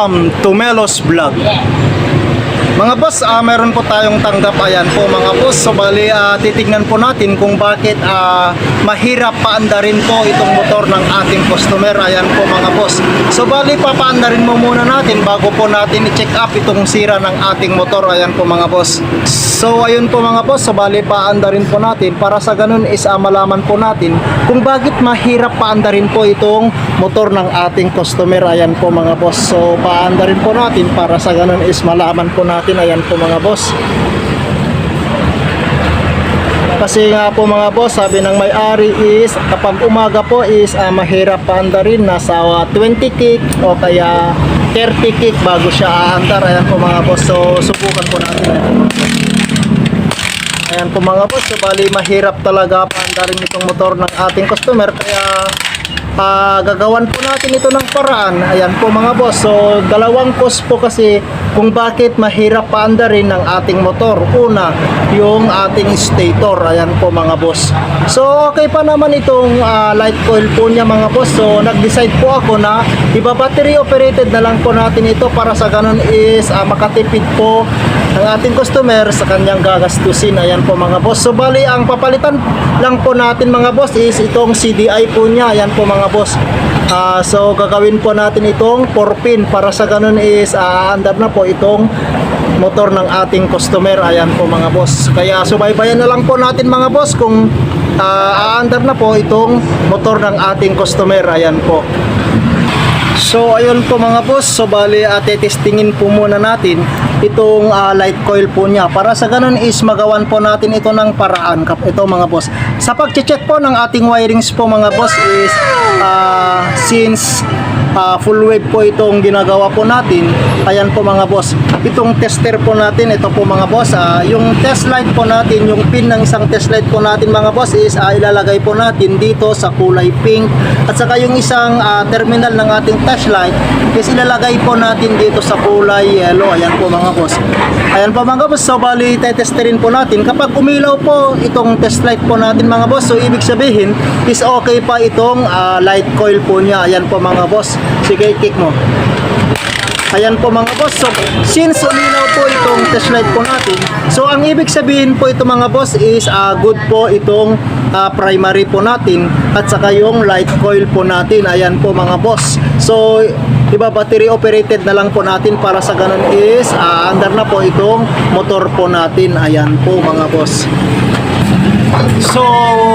Welcome to Melos Vlog. Mga boss, ah, meron po tayong tanggap. Ayan po mga boss. So bali, ah, titignan po natin kung bakit ah, mahirap paandarin po itong motor ng ating customer. Ayan po mga boss. So bali, papaandarin mo muna natin bago po natin i-check up itong sira ng ating motor. Ayan po mga boss. So ayun po mga boss. So bali, paandarin po natin para sa ganun is ah, malaman po natin kung bakit mahirap paandarin po itong motor ng ating customer. Ayan po mga boss. So paandarin po natin para sa ganun is malaman po natin. Ayan po mga boss. Kasi nga po mga boss, sabi ng may-ari is kapag umaga po is ah, mahirap paandarin nasa ah, 20 kick o kaya 30 kick bago siya aandar. Ayan po mga boss. So subukan po natin. Ayan po mga boss, so bali mahirap talaga paandarin itong motor ng ating customer kaya ah, gagawan po natin ito ng paraan. Ayan po mga boss, so dalawang cause po kasi kung bakit mahirap paandarin ng ating motor. Una, yung ating stator. Ayan po mga boss. So okay pa naman itong ah, light coil po niya mga boss. So nag-decide po ako na iba battery operated na lang po natin ito para sa ganun is ah, makatipid po ng ating customer sa kanyang gagastusin. Ayan po mga boss. So bali ang papalitan lang po natin mga boss is itong CDI po niya. Ayan po mga boss. Ah, so gagawin po natin itong 4 pin para sa ganun is aandar na po itong motor ng ating customer. Ayan po mga boss. Kaya subaybayan na lang po natin mga boss kung ah, aandar na po itong motor ng ating customer. Ayan po. So ayun po mga boss, so bali at testingin po muna natin itong ah, light coil po niya para sa ganun is magawan po natin ito ng paraan kap ito mga boss. Sa pagche-check po ng ating wirings po mga boss is ah, since ah, full wave po itong ginagawa po natin, ayan po mga boss. Itong tester po natin, ito po mga boss, ah, yung test light po natin, yung pin ng isang test light po natin mga boss is ah, ilalagay po natin dito sa kulay pink at saka yung isang ah, terminal ng ating test light is ilalagay po natin dito sa kulay yellow. Ayan po mga boss. Ayan po mga boss. So bali tetesterin po natin. Kapag umilaw po itong test light po natin mga boss, so ibig sabihin is okay pa itong ah, light coil po niya. Ayan po mga boss. Sige, kick mo. Ayan po mga boss. So, since uminaw po itong test light po natin, so ang ibig sabihin po ito mga boss is ah, good po itong ah, primary po natin at saka yung light coil po natin. Ayan po mga boss. So, iba battery operated na lang po natin para sa ganun is ah, under na po itong motor po natin. Ayan po mga boss. So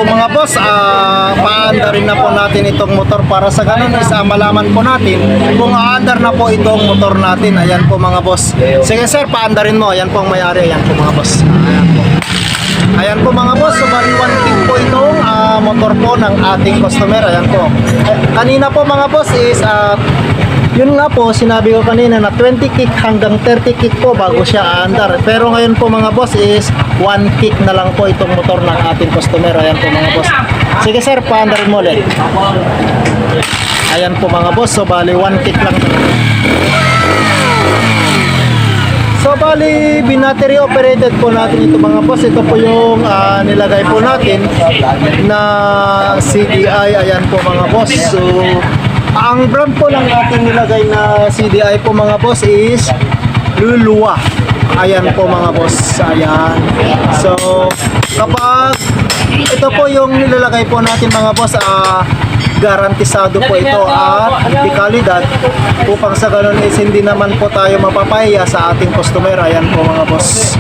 mga boss, ah paandarin na po natin itong motor para sa ganun is ah, malaman po natin kung aandar na po itong motor natin. Ayan po mga boss. Sige sir, paandarin mo. Ayan po ang may-ari. Ayan po mga boss. Ayan po. Ayan po mga boss, so bali 1 kick po itong ah, motor po ng ating customer. Ayan po. Kanina po mga boss is ah, yun nga po, sinabi ko kanina na 20 kick hanggang 30 kick po bago siya aandar. Pero ngayon po mga boss is 1 kick na lang po itong motor ng ating customer. Ayan po mga boss. Sige sir, paandarin mo ulit. Ayan po mga boss, so bali 1 kick lang. So bali, binattery operated po natin ito mga boss. Ito po yung ah, nilagay po natin na CDI. Ayan po mga boss. So, ang brand po ng ating nilagay na CDI po mga boss is Luluwa. Ayan po mga boss. Ayan. So, kapag ito po yung nilalagay po natin mga boss, ah, garantisado po ito at di kalidad upang sa ganun is hindi naman po tayo mapapahiya sa ating customer. Ayan po mga boss.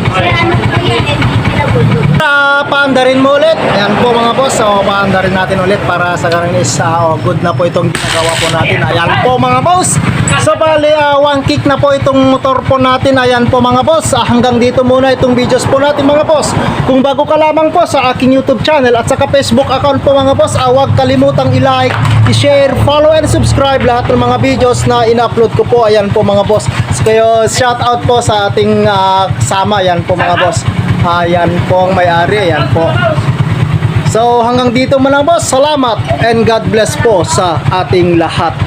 Uh, paandarin mo ulit. Ayan po mga boss. So, paandarin natin ulit para sa ganun is ah, oh, good na po itong ginagawa po natin. Ayan po mga boss. So, bali, ah, one kick na po itong motor po natin. Ayan po mga boss. Ah, hanggang dito muna itong videos po natin mga boss. Kung bago ka lamang po sa aking YouTube channel at saka Facebook account po mga boss, ah, huwag kalimutang i-like, i-share, follow and subscribe lahat ng mga videos na in-upload ko po. Ayan po mga boss. So, kayo, shout out po sa ating ah, kasama. Ayan po mga boss. Ayan po ang may-ari. Ayan po. So hanggang dito muna boss. Salamat and God bless po sa ating lahat.